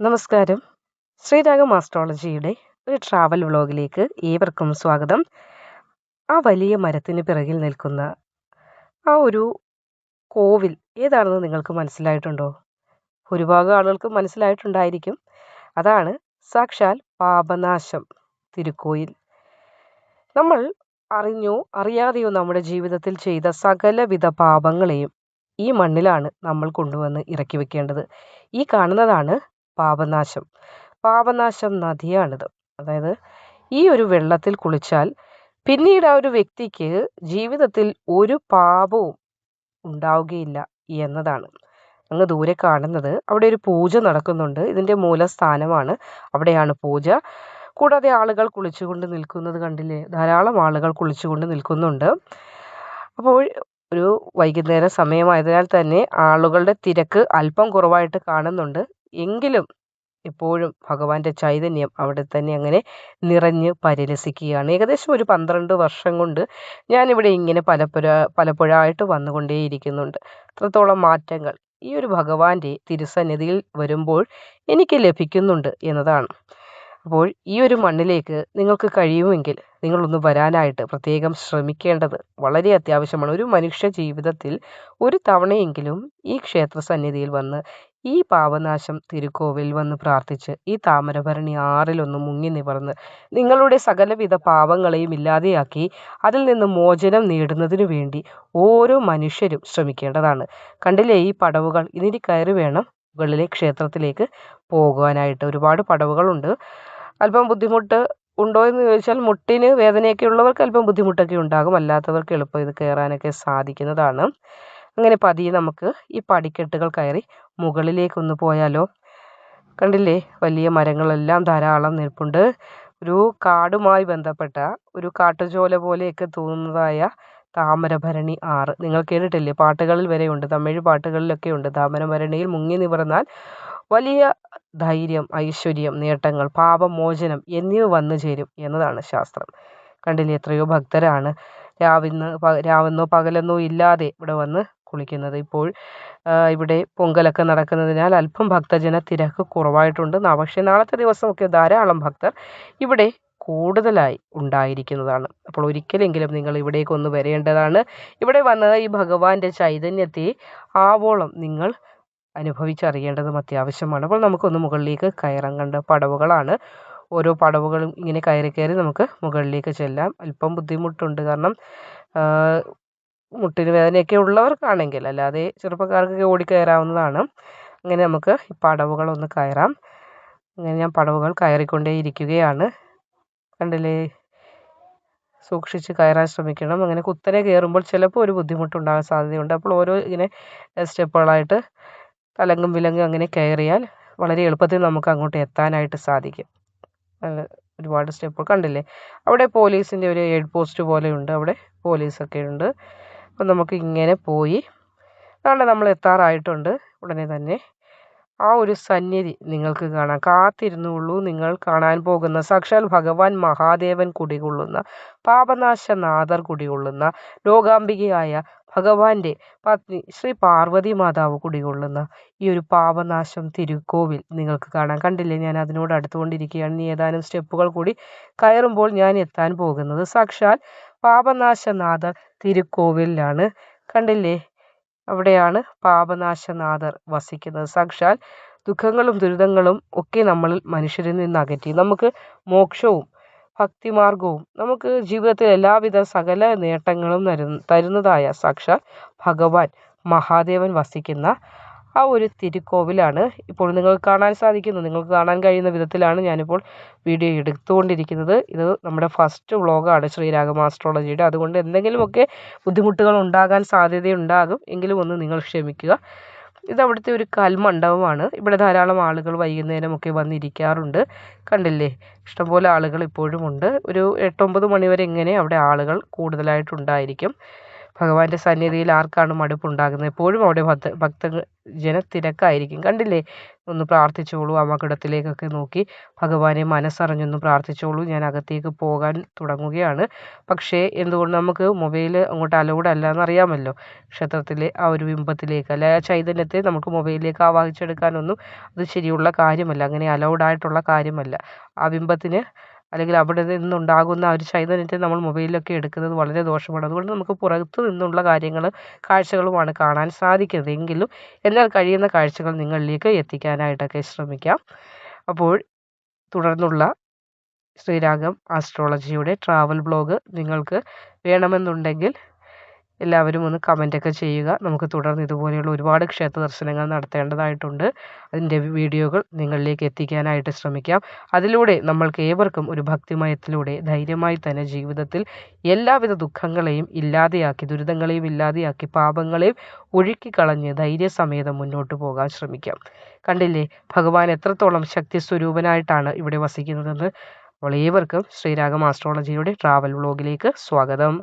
നമസ്കാരം. ശ്രീരാഗം ആസ്ട്രോളജിയുടെ ഒരു ട്രാവൽ വ്ളോഗിലേക്ക് ഏവർക്കും സ്വാഗതം. ആ വലിയ മരത്തിന് പിറകിൽ നിൽക്കുന്ന ആ ഒരു കോവിൽ ഏതാണെന്ന് നിങ്ങൾക്ക് മനസ്സിലായിട്ടുണ്ടോ? ഭൂരിഭാഗം ആളുകൾക്ക് മനസ്സിലായിട്ടുണ്ടായിരിക്കും. അതാണ് സാക്ഷാൽ പാപനാശം തിരുക്കോയിൽ. നമ്മൾ അറിഞ്ഞോ അറിയാതെയോ നമ്മുടെ ജീവിതത്തിൽ ചെയ്ത സകലവിധ പാപങ്ങളെയും ഈ മണ്ണിലാണ് നമ്മൾ കൊണ്ടുവന്ന് ഇറക്കി വെക്കേണ്ടത്. ഈ കാണുന്നതാണ് പാപനാശം. പാപനാശം നദിയാണിത്. അതായത് ഈ ഒരു വെള്ളത്തിൽ കുളിച്ചാൽ പിന്നീട് ആ ഒരു വ്യക്തിക്ക് ജീവിതത്തിൽ ഒരു പാപവും ഉണ്ടാവുകയില്ല എന്നതാണ്. അങ്ങ് ദൂരെ കാണുന്നത് അവിടെ ഒരു പൂജ നടക്കുന്നുണ്ട്. ഇതിന്റെ മൂലസ്ഥാനമാണ് അവിടെയാണ് പൂജ. കൂടാതെ ആളുകൾ കുളിച്ചുകൊണ്ട് നിൽക്കുന്നത് കണ്ടില്ലേ? ധാരാളം ആളുകൾ കുളിച്ചുകൊണ്ട് നിൽക്കുന്നുണ്ട്. അപ്പോൾ ഒരു വൈകുന്നേര സമയമായതിനാൽ തന്നെ ആളുകളുടെ തിരക്ക് അല്പം കുറവായിട്ട് കാണുന്നുണ്ട്. എങ്കിലും എപ്പോഴും ഭഗവാന്റെ ചൈതന്യം അവിടെ തന്നെ അങ്ങനെ നിറഞ്ഞ് പരിലസിക്കുകയാണ്. ഏകദേശം ഒരു പന്ത്രണ്ട് വർഷം കൊണ്ട് ഞാനിവിടെ ഇങ്ങനെ പലപ്പോഴ പലപ്പോഴായിട്ട് വന്നുകൊണ്ടേയിരിക്കുന്നുണ്ട്. അത്രത്തോളം മാറ്റങ്ങൾ ഈ ഒരു ഭഗവാന്റെ തിരുസന്നിധിയിൽ വരുമ്പോൾ എനിക്ക് ലഭിക്കുന്നുണ്ട് എന്നതാണ്. അപ്പോൾ ഈ ഒരു മണ്ണിലേക്ക് നിങ്ങൾക്ക് കഴിയുമെങ്കിൽ നിങ്ങളൊന്ന് വരാനായിട്ട് പ്രത്യേകം ശ്രമിക്കേണ്ടത് വളരെ അത്യാവശ്യമാണ്. ഒരു മനുഷ്യ ജീവിതത്തിൽ ഒരു തവണയെങ്കിലും ഈ ക്ഷേത്ര സന്നിധിയിൽ വന്ന് ഈ പാപനാശം തിരുക്കോവിൽ വന്ന് പ്രാർത്ഥിച്ച് ഈ താമരഭരണി ആറിലൊന്ന് മുങ്ങി നിവർന്ന് നിങ്ങളുടെ സകലവിധ പാപങ്ങളെയും ഇല്ലാതെയാക്കി അതിൽ നിന്ന് മോചനം നേടുന്നതിനു വേണ്ടി ഓരോ മനുഷ്യരും ശ്രമിക്കേണ്ടതാണ്. കണ്ടില്ലേ ഈ പടവുകൾ? ഇതിന് കയറി വേണം മുകളിലെ ക്ഷേത്രത്തിലേക്ക് പോകുവാനായിട്ട് ഒരുപാട് പടവുകളുണ്ട്. അല്പം ബുദ്ധിമുട്ട് ഉണ്ടോ എന്ന് ചോദിച്ചാൽ മുട്ടിന് വേദനയൊക്കെ ഉള്ളവർക്ക് അല്പം ബുദ്ധിമുട്ടൊക്കെ ഉണ്ടാകും. അല്ലാത്തവർക്ക് എളുപ്പം ഇത് കയറാനൊക്കെ സാധിക്കുന്നതാണ്. അങ്ങനെ പതിയെ നമുക്ക് ഈ പടിക്കെട്ടുകൾ കയറി മുകളിലേക്കൊന്ന് പോയാലോ? കണ്ടില്ലേ? വലിയ മരങ്ങളെല്ലാം ധാരാളം നിൽപ്പുണ്ട്. ഒരു കാടുമായി ബന്ധപ്പെട്ട ഒരു കാട്ടുചോല പോലെയൊക്കെ തോന്നുന്നതായ താമരഭരണി ആറ്. നിങ്ങൾ കേട്ടിട്ടില്ലേ? പാട്ടുകളിൽ വരെയുണ്ട്. തമിഴ് പാട്ടുകളിലൊക്കെ ഉണ്ട് താമരഭരണിയിൽ മുങ്ങി നിവർന്നാൽ വലിയ ധൈര്യം ഐശ്വര്യം നേട്ടങ്ങൾ പാപമോചനം എന്നിവ വന്നു ചേരും എന്നതാണ് ശാസ്ത്രം. കണ്ടില്ലേ? എത്രയോ ഭക്തരാണ് രാവിന്ന് രാവെന്നോ പകലെന്നോ ഇല്ലാതെ ഇവിടെ വന്ന് കുളിക്കുന്നത്. ഇപ്പോൾ ഇവിടെ പൊങ്കലൊക്കെ നടക്കുന്നതിനാൽ അല്പം ഭക്തജന തിരക്ക് കുറവായിട്ടുണ്ട്. പക്ഷേ നാളത്തെ ദിവസമൊക്കെ ധാരാളം ഭക്തർ ഇവിടെ കൂടുതലായി ഉണ്ടായിരിക്കുന്നതാണ്. അപ്പോൾ ഒരിക്കലെങ്കിലും നിങ്ങൾ ഇവിടേക്ക് ഒന്ന് വരേണ്ടതാണ്. ഇവിടെ വന്ന് ഈ ഭഗവാന്റെ ചൈതന്യത്തെ ആവോളം നിങ്ങൾ അനുഭവിച്ചറിയേണ്ടതും അത്യാവശ്യമാണ്. അപ്പോൾ നമുക്കൊന്ന് മുകളിലേക്ക് കയറാൻ കണ്ട പടവുകളാണ്. ഓരോ പടവുകളും ഇങ്ങനെ കയറി കയറി നമുക്ക് മുകളിലേക്ക് ചെല്ലാം. അല്പം ബുദ്ധിമുട്ടുണ്ട് കാരണം മുട്ടിന് വേദനയൊക്കെ ഉള്ളവർക്കാണെങ്കിൽ അല്ലാതെ ചെറുപ്പക്കാർക്കൊക്കെ ഓടിക്കയറാവുന്നതാണ് അങ്ങനെ നമുക്ക് ഈ പടവുകളൊന്ന് കയറാം. അങ്ങനെ ഞാൻ പടവുകൾ കയറിക്കൊണ്ടേ ഇരിക്കുകയാണ്. കണ്ടില്ലേ? സൂക്ഷിച്ച് കയറാൻ ശ്രമിക്കണം. അങ്ങനെ കുത്തനെ കയറുമ്പോൾ ചിലപ്പോൾ ഒരു ബുദ്ധിമുട്ടുണ്ടാകാൻ സാധ്യതയുണ്ട്. അപ്പോൾ ഓരോ ഇങ്ങനെ സ്റ്റെപ്പുകളായിട്ട് തലങ്ങും വിലങ്ങും അങ്ങനെ കയറിയാൽ വളരെ എളുപ്പത്തിൽ നമുക്ക് അങ്ങോട്ട് എത്താനായിട്ട് സാധിക്കും. ഒരുപാട് സ്റ്റെപ്പ് കണ്ടില്ലേ? അവിടെ പോലീസിന്റെ ഒരു ഹെഡ് പോസ്റ്റ് പോലെയുണ്ട്. അവിടെ പോലീസൊക്കെ ഉണ്ട്. അപ്പം നമുക്ക് ഇങ്ങനെ പോയി. അതുകൊണ്ട് നമ്മൾ എത്താറായിട്ടുണ്ട്. ഉടനെ തന്നെ ആ ഒരു സന്നിധി നിങ്ങൾക്ക് കാണാം. കാത്തിരുന്നുള്ളൂ. നിങ്ങൾ കാണാൻ പോകുന്ന സാക്ഷാൽ ഭഗവാൻ മഹാദേവൻ കുടികൊള്ളുന്ന പാപനാശനാഥർ കുടികൊള്ളുന്ന ലോകാംബികയായ ഭഗവാന്റെ പത്നി ശ്രീ പാർവതി മാതാവ് കുടികൊള്ളുന്ന ഈ ഒരു പാപനാശം തിരുക്കോവിൽ നിങ്ങൾക്ക് കാണാൻ കണ്ടില്ലേ? ഞാൻ അതിനോട് അടുത്തുകൊണ്ടിരിക്കുകയാണ്. ഇനി ഏതാനും സ്റ്റെപ്പുകൾ കൂടി കയറുമ്പോൾ ഞാൻ എത്താൻ പോകുന്നത് സാക്ഷാൽ പാപനാശനാഥ തിരുക്കോവിലാണ്. കണ്ടില്ലേ? അവിടെയാണ് പാപനാശനാഥർ വസിക്കുന്നത്. സാക്ഷാൽ ദുഃഖങ്ങളും ദുരിതങ്ങളും ഒക്കെ നമ്മളിൽ മനുഷ്യരിൽ നിന്ന് അകറ്റി. നമുക്ക് മോക്ഷവും ഭക്തിമാർഗവും നമുക്ക് ജീവിതത്തിൽ എല്ലാവിധ സകല നേട്ടങ്ങളും തരുന്നതായ സാക്ഷാൽ ഭഗവാൻ മഹാദേവൻ വസിക്കുന്ന ആ ഒരു തിരുക്കോവിലാണ് ഇപ്പോൾ നിങ്ങൾക്ക് കാണാൻ സാധിക്കുന്നത്. നിങ്ങൾക്ക് കാണാൻ കഴിയുന്ന വിധത്തിലാണ് ഞാനിപ്പോൾ വീഡിയോ എടുത്തുകൊണ്ടിരിക്കുന്നത്. ഇത് നമ്മുടെ ഫസ്റ്റ് വ്ളോഗാണ് ശ്രീരാഗം ആസ്ട്രോളജിയുടെ. അതുകൊണ്ട് എന്തെങ്കിലുമൊക്കെ ബുദ്ധിമുട്ടുകൾ ഉണ്ടാകാൻ സാധ്യതയുണ്ടാകും. എങ്കിലും ഒന്ന് നിങ്ങൾ ക്ഷമിക്കുക. ഇത് അവിടുത്തെ ഒരു കൽമണ്ഡപമാണ്. ഇവിടെ ധാരാളം ആളുകൾ വൈകുന്നേരമൊക്കെ വന്നിരിക്കാറുണ്ട്. കണ്ടില്ലേ? ഇഷ്ടംപോലെ ആളുകൾ ഇപ്പോഴും ഉണ്ട്. ഒരു എട്ടൊമ്പത് മണിവരെ ഇങ്ങനെ അവിടെ ആളുകൾ കൂടുതലായിട്ടുണ്ടായിരിക്കും. ഭഗവാന്റെ സന്നിധിയിൽ ആർക്കാണ് മടുപ്പുണ്ടാകുന്നത്? എപ്പോഴും അവിടെ ഭക്ത ഭക്ത ജനത്തിരക്കായിരിക്കും കണ്ടില്ലേ? ഒന്ന് പ്രാർത്ഥിച്ചോളൂ ആ മകുടത്തിലേക്കൊക്കെ നോക്കി ഭഗവാനെ മനസ്സറിഞ്ഞൊന്ന് പ്രാർത്ഥിച്ചോളൂ. ഞാൻ അകത്തേക്ക് പോകാൻ തുടങ്ങുകയാണ്. പക്ഷേ എന്തുകൊണ്ട് നമുക്ക് മൊബൈൽ അങ്ങോട്ട് അലൗഡ് അല്ല എന്നറിയാമല്ലോ ക്ഷേത്രത്തിലെ ആ ഒരു ബിംബത്തിലേക്ക് അല്ലെ? ആ ചൈതന്യത്തെ നമുക്ക് മൊബൈലിലേക്ക് ആവാഹിച്ചെടുക്കാനൊന്നും അത് ശരിയുള്ള കാര്യമല്ല. അങ്ങനെ അലൗഡ് ആയിട്ടുള്ള കാര്യമല്ല. ആ ബിംബത്തിന് അല്ലെങ്കിൽ അവിടെ നിന്നുണ്ടാകുന്ന ഒരു ചൈതന്യത്തെ നമ്മൾ മൊബൈലിലൊക്കെ എടുക്കുന്നത് വളരെ ദോഷമാണ്. അതുകൊണ്ട് നമുക്ക് പുറത്തു നിന്നുള്ള കാര്യങ്ങൾ കാഴ്ചകളുമാണ് കാണാൻ സാധിക്കുന്നത്. എങ്കിലും എന്നാൽ കഴിയുന്ന കാഴ്ചകൾ നിങ്ങളിലേക്ക് എത്തിക്കാനായിട്ടൊക്കെ ശ്രമിക്കാം. അപ്പോൾ തുടർന്നുള്ള ശ്രീരാഗം ആസ്ട്രോളജിയുടെ ട്രാവൽ ബ്ലോഗ് നിങ്ങൾക്ക് വേണമെന്നുണ്ടെങ്കിൽ എല്ലാവരും ഒന്ന് കമന്റൊക്കെ ചെയ്യുക. നമുക്ക് തുടർന്ന് ഇതുപോലെയുള്ള ഒരുപാട് ക്ഷേത്ര ദർശനങ്ങൾ നടത്തേണ്ടതായിട്ടുണ്ട്. അതിന്റെ വീഡിയോകൾ നിങ്ങളിലേക്ക് എത്തിക്കാനായിട്ട് ശ്രമിക്കാം. അതിലൂടെ നമ്മൾക്ക് ഏവർക്കും ഒരു ഭക്തിമയത്തിലൂടെ ധൈര്യമായി തന്നെ ജീവിതത്തിൽ എല്ലാവിധ ദുഃഖങ്ങളെയും ഇല്ലാതെയാക്കി ദുരിതങ്ങളെയും ഇല്ലാതെയാക്കി പാപങ്ങളെയും ഒഴുക്കിക്കളഞ്ഞ് ധൈര്യസമേതം മുന്നോട്ട് പോകാൻ ശ്രമിക്കാം. കണ്ടില്ലേ? ഭഗവാൻ എത്രത്തോളം ശക്തി സ്വരൂപനായിട്ടാണ് ഇവിടെ വസിക്കുന്നതെന്ന്? അപ്പോൾ ഏവർക്കും ശ്രീരാഗം ആസ്ട്രോളജിയുടെ ട്രാവൽ വ്ളോഗിലേക്ക് സ്വാഗതം.